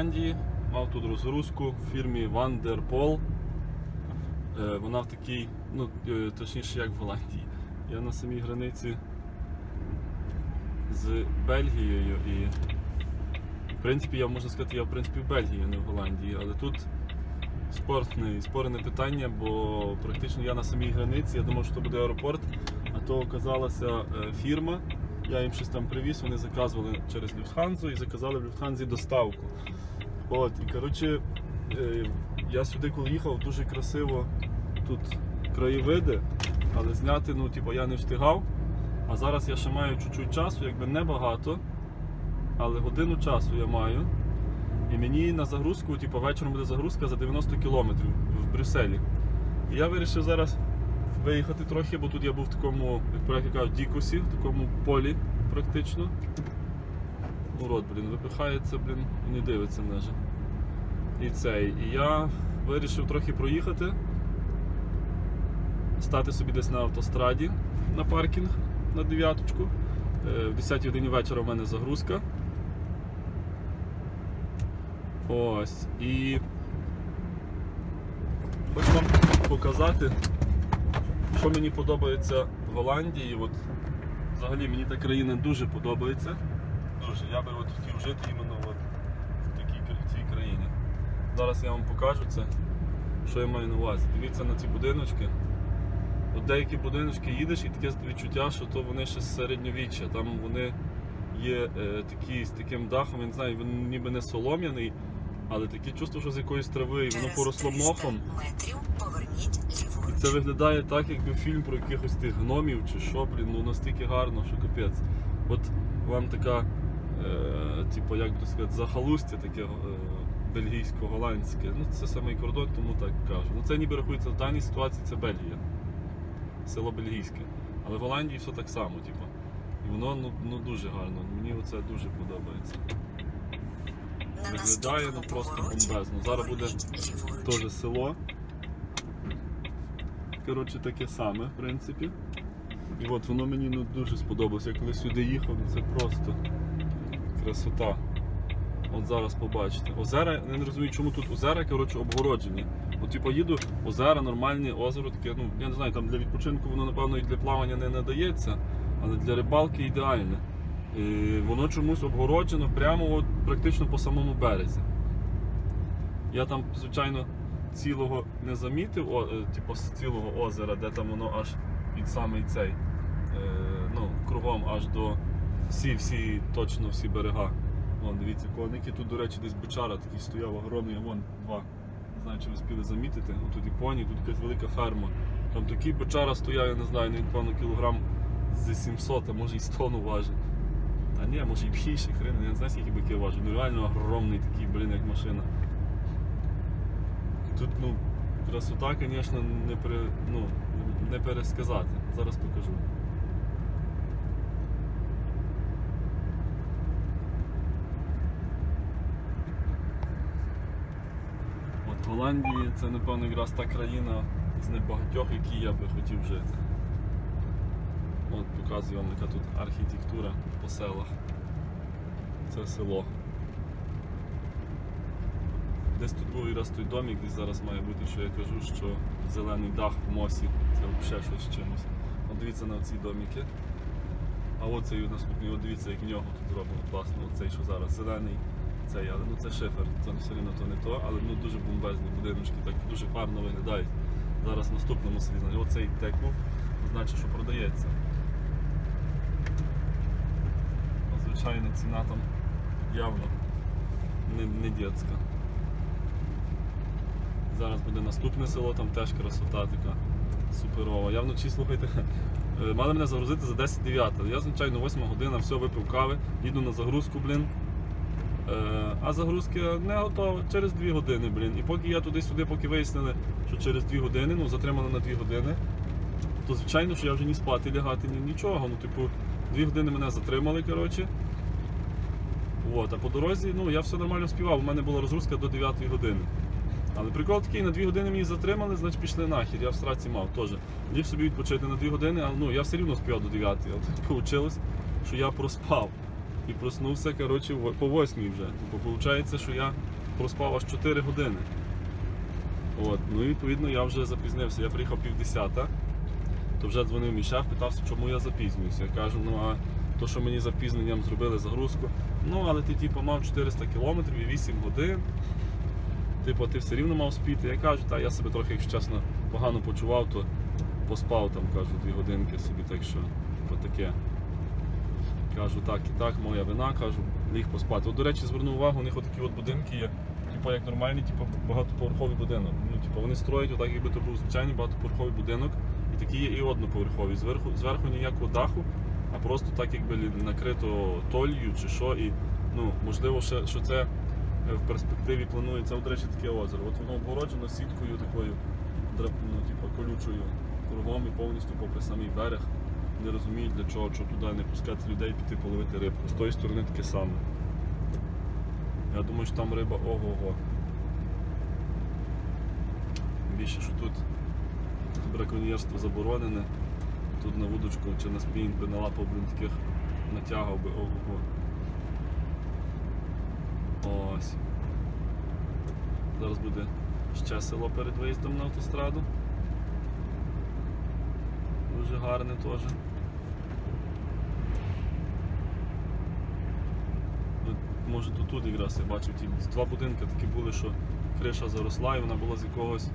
Голландії, мав тут розгрузку в фірмі Van der Pol. Е, Вона в такій, ну е, точніше як в Голландії. Я на самій границі з Бельгією і в принципі я можна сказати, я в принципі в Бельгії, а не в Голландії, але тут спорне, спорене питання, бо практично я на самій границі, я думав, що це буде аеропорт, а то оказалася е, фірма. Я їм щось там привіз, вони заказували через Люфтханзу і заказали в Люфтханзі доставку. От, і коротше, е, я сюди, коли їхав, дуже красиво тут краєвиди, але зняти, ну, типу, я не встигав. А зараз я ще маю чуть-чуть часу, якби небагато, але годину часу я маю. І мені на загрузку, типу, вечором буде загрузка за 90 кілометрів в Брюсселі. І я вирішив зараз виїхати трохи, бо тут я був в такому, як поляки кажуть, дікусі, в такому полі практично. Урод, блін, випихається, блін, і не дивиться майже. І цей. І я вирішив трохи проїхати, стати собі десь на автостраді на паркінг на дев'яточку. Е, В 10 годині вечора в мене загрузка. Ось. І хочу вам показати, що мені подобається в Голландії. От, взагалі мені та країна дуже подобається. Дуже. Я би от хотів жити іменно от в такій в цій країні. Зараз я вам покажу це, що я маю на увазі. Дивіться на ці будиночки. От деякі будиночки їдеш і таке відчуття, що то вони ще з середньовіччя. Там вони є е, такі з таким дахом, я не знаю, він ніби не солом'яний, але таке чувство, що з якоїсь трави, і воно поросло мохом. І це виглядає так, якби фільм про якихось тих гномів чи що, блін, ну настільки гарно, що капець. От вам така, типу, як би сказати, захалустя таке е, бельгійсько-голландське. Ну, це самий кордон, тому так кажу. Ну це ніби рахується в даній ситуації, це Бельгія. Село бельгійське. Але в Голландії все так само, типу. І воно ну, ну дуже гарно. Мені оце дуже подобається. Виглядає ну просто бомбезно. Зараз буде теж село. Коротше, таке саме, в принципі. І от воно мені ну, дуже сподобалося. Я коли сюди їхав, ну це просто красота. От зараз побачите. Озера, я не розумію, чому тут озера коротше, обгороджені. От типу їду, озера, нормальне озеро, таке, ну я не знаю, там для відпочинку воно напевно і для плавання не надається, але для рибалки ідеальне. І воно чомусь обгороджено прямо от, практично по самому березі. Я там, звичайно, цілого не замітив, о, е, типу з цілого озера, де там воно аж під самий цей, е, ну, кругом аж до всі, всі, точно всі берега. Вон, дивіться, коники. Тут, до речі, десь бичара такий стояв огромний, вон два. Не знаю, чи ви спіли замітити. О, тут і поні, тут якась велика ферма. Там такий бичара стояв, я не знаю, він, певно, кілограм з 700, а може і 100 важить. Та ні, може і більше, хрен, я не знаю, скільки бики важить. Ну реально огромний такий, блін, як машина. Тут, ну, красота, звісно, не, пере, ну, не пересказати. Зараз покажу. Голландії це, напевно, якраз та країна з небагатьох, які я би хотів жити. От показую вам, яка тут архітектура по селах. Це село. Десь тут був якраз той домик, десь зараз має бути, що я кажу, що зелений дах в мосі, це взагалі щось чимось. От дивіться на ці домики. А оцей наступний, от дивіться, як нього тут зроблено класно, оцей, що зараз зелений, цей, але ну це шифер, це все рівно то не то, але ну дуже бомбезні будиночки, так дуже гарно виглядають. Зараз в наступному знаєте, оцей теку, значить, що продається. Звичайно, ціна там явно не, не дітська. Зараз буде наступне село, там теж красота така суперова. Я вночі, слухайте, мали мене загрузити за 10-9. Я, звичайно, 8 година, все випив кави, їду на загрузку, блін. Е, А загрузки не готова через 2 години, блін. І поки я туди-сюди, поки вияснили, що через 2 години, ну затримали на 2 години, то звичайно, що я вже ні спати лягати, ні нічого. Ну, типу, 2 години мене затримали, коротше. От, а по дорозі, ну я все нормально співав, у мене була розгрузка до 9 години. Але прикол такий, на 2 години мені затримали, значить пішли нахер. Я в сраці мав теж. Ліг собі відпочити на 2 години, але ну, я все рівно співав до 9. Але так вийшло, що я проспав. І проснувся коротше, по 8 вже. Тобто виходить, що я проспав аж 4 години. От, ну і відповідно я вже запізнився. Я приїхав півдесята, то вже дзвонив мій питався, чому я запізнююся. Я кажу, ну а то, що мені запізненням зробили загрузку, ну але ти типу, мав 400 кілометрів і 8 годин. Типу, ти все рівно мав спіти. Я кажу, та я себе трохи, якщо чесно, погано почував, то поспав там, кажу, дві годинки собі, так що типу, таке. Кажу, так і так, моя вина, кажу, ліг поспати. От, до речі, звернув увагу, у них отакі от будинки є, типу, як нормальний, типу, багатоповерховий будинок. Ну, типу, вони строять, отак, якби то був звичайний багатоповерховий будинок, і такі є і одноповерхові. Зверху, зверху ніякого даху, а просто так якби накрито толью чи що. І ну, можливо, ще, що це е, в перспективі планується, от, до речі, таке озеро. От воно обгороджено сіткою такою, ну, типу, колючою кругом і повністю попри самий берег. Не розуміють для чого, що туди не пускати людей піти половити рибку. З тої сторони таке саме. Я думаю, що там риба ого-го. Більше, що тут браконьєрство заборонене. Тут на вудочку чи на спінінг би налапав блін, таких натягав би ого-го. Ось. Зараз буде ще село перед виїздом на автостраду. Дуже гарне теж. Може тут тут якраз я бачив ті два будинки такі були, що криша заросла і вона була з якогось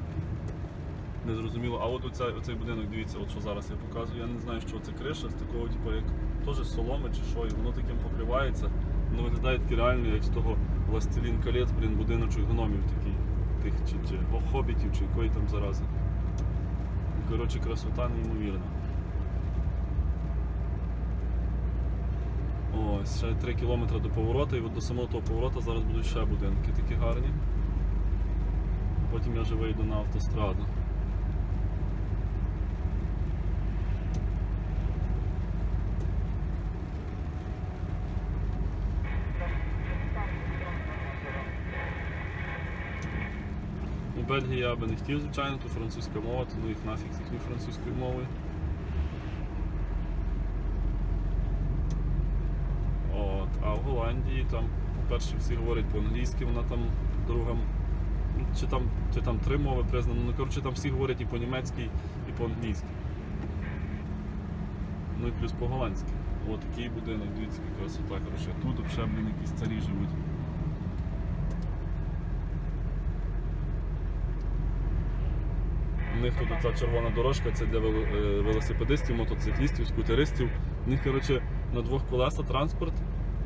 незрозуміло. А от оцей, оцей будинок, дивіться, от що зараз я показую, я не знаю, що це криша, з такого, типу, як теж соломи чи що, і воно таким покривається. Воно виглядає таки реально, як з того властелін колець, блін, будиночок гномів такий, тих чи, чи хобітів, чи якої там зарази. Коротше, красота неймовірна. Ось, ще 3 кілометри до повороту, і от до самого того поворота зараз будуть ще будинки такі гарні. Потім я вже вийду на автостраду. У Бельгії я би не хотів, звичайно, тут французька мова, то ну їх нафіг з їхньою французькою мовою. От, а в Голландії там, по-перше, всі говорять по-англійськи, вона там друга, чи там, чи там три мови признано, ну коротше там всі говорять і по-німецьки, і по-англійськи. Ну і плюс по-голландськи. От такий будинок, дивіться, красота, коротше. Тут взагалі, якісь царі живуть. Них тут оця червона дорожка, це для е, велосипедистів, мотоциклістів, скутеристів. У них, коротше, на двох колеса транспорт,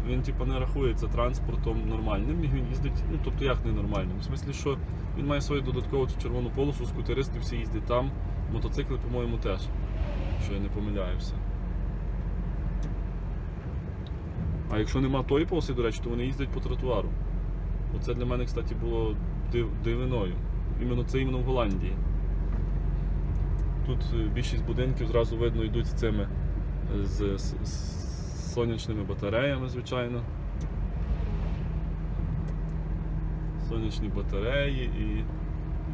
він типу, не рахується транспортом нормальним, він їздить, ну тобто як ненормальним. В смислі, що він має свою додаткову цю червону полосу, скутеристи всі їздять там, мотоцикли, по-моєму, теж, що я не помиляюся. А якщо нема тої полоси, до речі, то вони їздять по тротуару. Оце для мене, кстати, було див- дивиною. Іменно це іменно в Голландії. Тут е, більшість будинків зразу видно йдуть з цими е, з, з, з сонячними батареями, звичайно. Сонячні батареї і,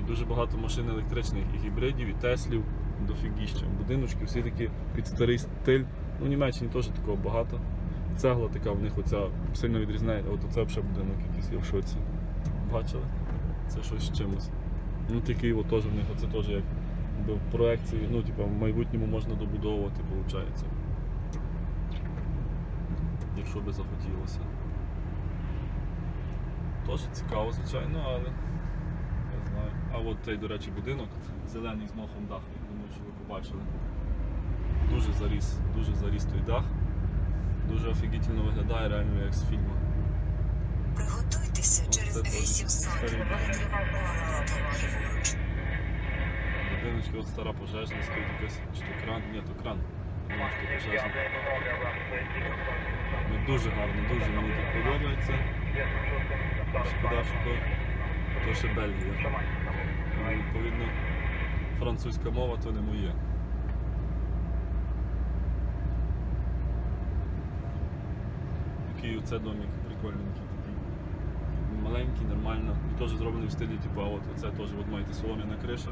і дуже багато машин електричних і гібридів, і теслів дофігіща. Будиночки всі такі під старий стиль. Ну, в Німеччині теж такого багато. Цегла така в них оця сильно відрізняється. От оце взагалі будинок якийсь я в шоці. Бачили? Це щось з чимось. Ну такий от теж в них оце теж як в проекції, ну, типу, в майбутньому можна добудовувати, виходить. Якщо би захотілося. Теж цікаво, звичайно, але я знаю. А от цей, до речі, будинок зелений з мохом дах, я думаю, що ви побачили. Дуже заріс, дуже заріс той дах. Дуже офігітельно виглядає, реально як з фільму. Приготуйтеся Оце через теж 800 метрів. Будиночки от стара пожежна, стоїть якась чи то кран, ні, кран. Що пожежна. Ну, дуже гарно, дуже мені тут подобається. Шкода, що то, ще Бельгія. Ну, Відповідно, французька мова то не моє. Такий оце домик прикольненький такий. Маленький, нормально. І теж зроблений в стилі, типу, от оце теж от маєте солом'яна криша.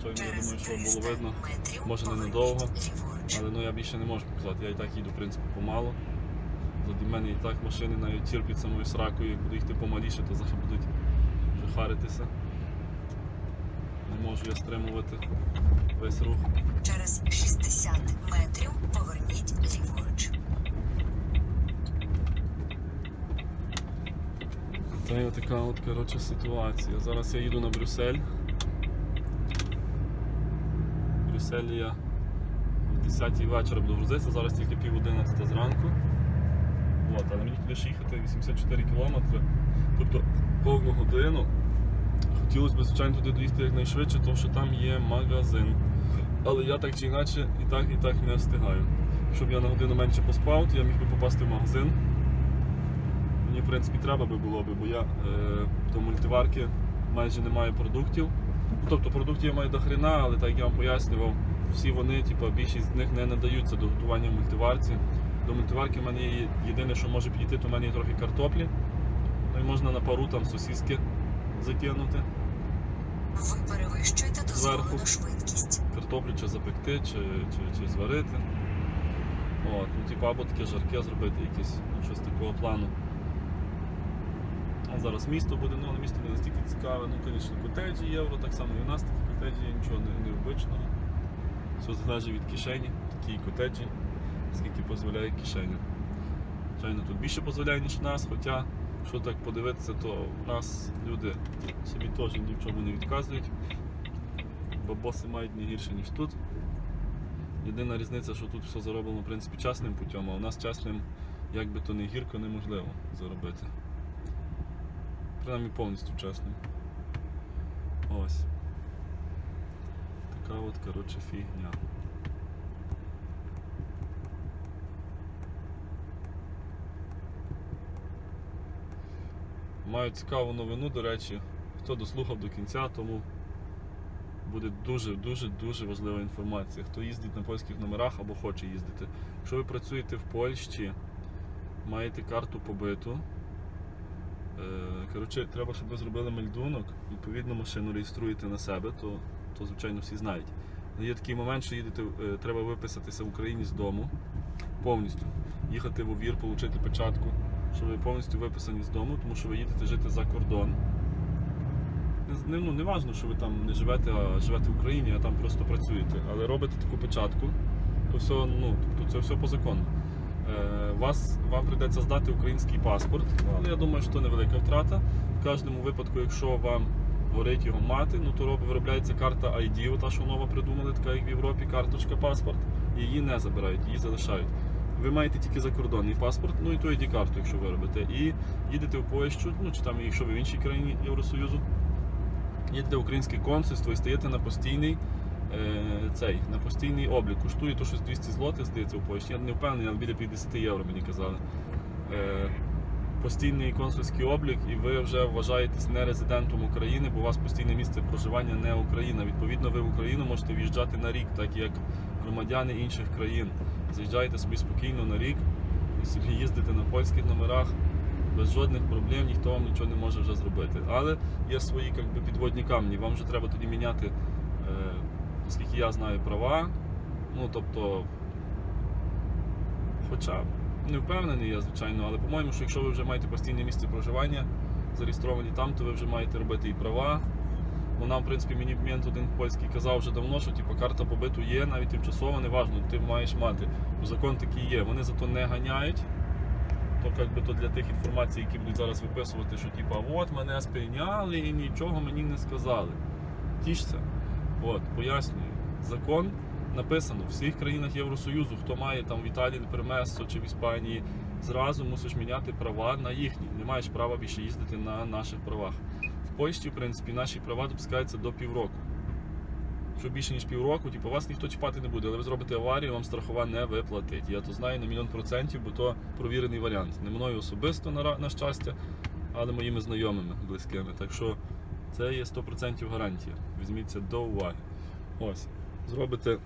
Щойно я думаю, що було видно. Може, ненадовго. Але ну я більше не можу показати. Я і так їду, в принципі, помало. Заді мене і так машини навіть терпять самою сракою, як буду їхати помаліше, то зараз будуть вже харитися. Не можу я стримувати весь рух. Через 60 метрів поверніть ліворуч. Та є така от коротше, ситуація. Зараз я їду на Брюссель. В я в 10-й вечора буду грузитися, зараз тільки пів 11 зранку. От, але мені туди ще їхати 84 кілометри, тобто повну годину. Хотілося б, звичайно, туди доїхати якнайшвидше, тому що там є магазин. Але я так чи інакше і так, і так не встигаю. Щоб я на годину менше поспав, то я міг би попасти в магазин. Мені, в принципі, треба би було бо я е, до мультиварки майже не маю продуктів. Тобто продуктів я маю до хрена, але так як я вам пояснював, всі вони, типу, більшість з них не надаються до готування в мультиварці. До мультиварки в мене є єдине, що може підійти, то в мене є трохи картоплі. Ну і можна на пару там сосиски закинути. Ви перевищуєте дозволену швидкість. Картоплю чи запекти, чи, чи, чи зварити. От, ну, типу, або таке жарке зробити якесь, ну, щось такого плану. Зараз місто буде, ну але місто не настільки цікаве, ну, звісно, котеджі євро, так само і у нас такі котеджі, нічого не, необичного. Все залежить від кишені, такі котеджі, скільки дозволяє кишеня. Звичайно, тут більше дозволяє, ніж в нас, хоча, що так подивитися, то в нас люди собі теж ні в чому не відказують. Бабоси мають не гірше, ніж тут. Єдина різниця, що тут все зароблено в принципі частним путем, а у нас частним, як би то не гірко, неможливо заробити. Принаймні повністю чесним. Ось. Така от, коротше, фігня. Маю цікаву новину, до речі, хто дослухав до кінця, тому буде дуже-дуже дуже важлива інформація. Хто їздить на польських номерах або хоче їздити. Якщо ви працюєте в Польщі, маєте карту побиту. Е, Коротше, треба, щоб ви зробили мельдунок, відповідно машину реєструєте на себе, то, то звичайно всі знають. Але є такий момент, що їдете, е, треба виписатися в Україні з дому повністю. Їхати в УВІР, отримати печатку, що ви повністю виписані з дому, тому що ви їдете жити за кордон. Не, ну, не важно, що ви там не живете, а живете в Україні, а там просто працюєте. Але робите таку печатку, то все, ну, тобто це все по закону. Е, вас, вам прийдеться здати український паспорт, але я думаю, що це невелика втрата. В кожному випадку, якщо вам горить його мати, ну то виробляється карта ID, ота, що нова придумали, така як в Європі, карточка паспорт. Її не забирають, її залишають. Ви маєте тільки закордонний паспорт, ну і то ID карту, якщо ви робите. І їдете в Польщу, ну чи там, якщо ви в іншій країні Євросоюзу, їдете в українське консульство і стаєте на постійний. Е, Цей на постійний облік коштує то щось 200 злотих, здається, у Польщі. Я не впевнений, але біля 50 євро мені казали. Е, Постійний консульський облік, і ви вже вважаєтесь не резидентом України, бо у вас постійне місце проживання не Україна. Відповідно, ви в Україну можете в'їжджати на рік, так як громадяни інших країн. Заїжджаєте собі спокійно на рік і собі їздите на польських номерах без жодних проблем, ніхто вам нічого не може вже зробити. Але є свої би, підводні камні. Вам вже треба тоді міняти, наскільки я знаю, права. Ну, тобто, хоча не впевнений я, звичайно, але по-моєму, що якщо ви вже маєте постійне місце проживання, зареєстровані там, то ви вже маєте робити і права. Бо нам, в принципі, мені мент один польський казав вже давно, що типу, карта побиту є, навіть тимчасово, неважно, ти маєш мати. Бо закон такий є. Вони зато не ганяють. То як би то для тих інформацій, які будуть зараз виписувати, що типу, от мене сприйняли і нічого мені не сказали. Тішся. От, пояснюю. Закон написано в всіх країнах Євросоюзу, хто має там в Італії, Пермесо чи в Іспанії, зразу мусиш міняти права на їхні. Не маєш права більше їздити на наших правах. В Польщі, в принципі, наші права допускаються до півроку. Що більше ніж півроку, типу, вас ніхто чіпати не буде, але ви зробите аварію, вам страхова не виплатить. Я то знаю на мільйон процентів, бо то провірений варіант. Не мною особисто на, на щастя, але моїми знайомими близькими. Так що це є 100% гарантія. Візьміть це до уваги. Ось. Зробите,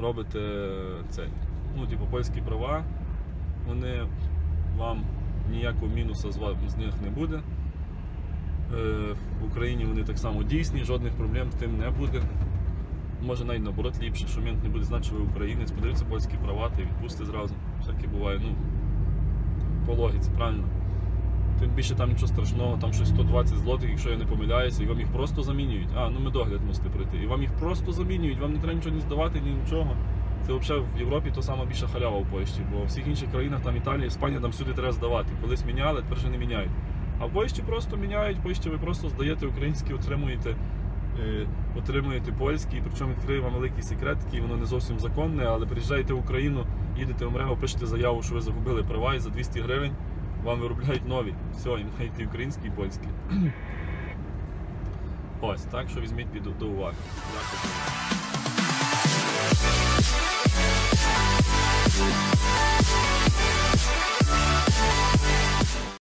робите цей. Ну, типу, польські права, вони вам ніякого мінуса з, з них не буде. Е, В Україні вони так само дійсні, жодних проблем з тим не буде. Може навіть наоборот ліпше, що мент не буде знати, що ви українець, подивиться польські права й відпусти зразу. Всяке буває. Ну, по логіці, правильно? Тим більше там нічого страшного, там щось 120 злотих, якщо я не помиляюся, і вам їх просто замінюють. А, ну ми догляд мусите прийти. І вам їх просто замінюють, вам не треба нічого ні здавати, ні нічого. Це взагалі в Європі то сама більша халява в Польщі, бо в всіх інших країнах, там Італія, Іспанія, там всюди треба здавати. Колись міняли, тепер вже не міняють. А в Польщі просто міняють, в Польщі ви просто здаєте українські, отримуєте, е, отримуєте польські, причому відкрию вам великий секрет, який воно не зовсім законне, але приїжджаєте в Україну, їдете в МРЕО, пишете заяву, що ви загубили права і за 200 гривень вам виробляють нові. Все, і маєте українські і польські. Ось, так що візьміть під до уваги. Дякую.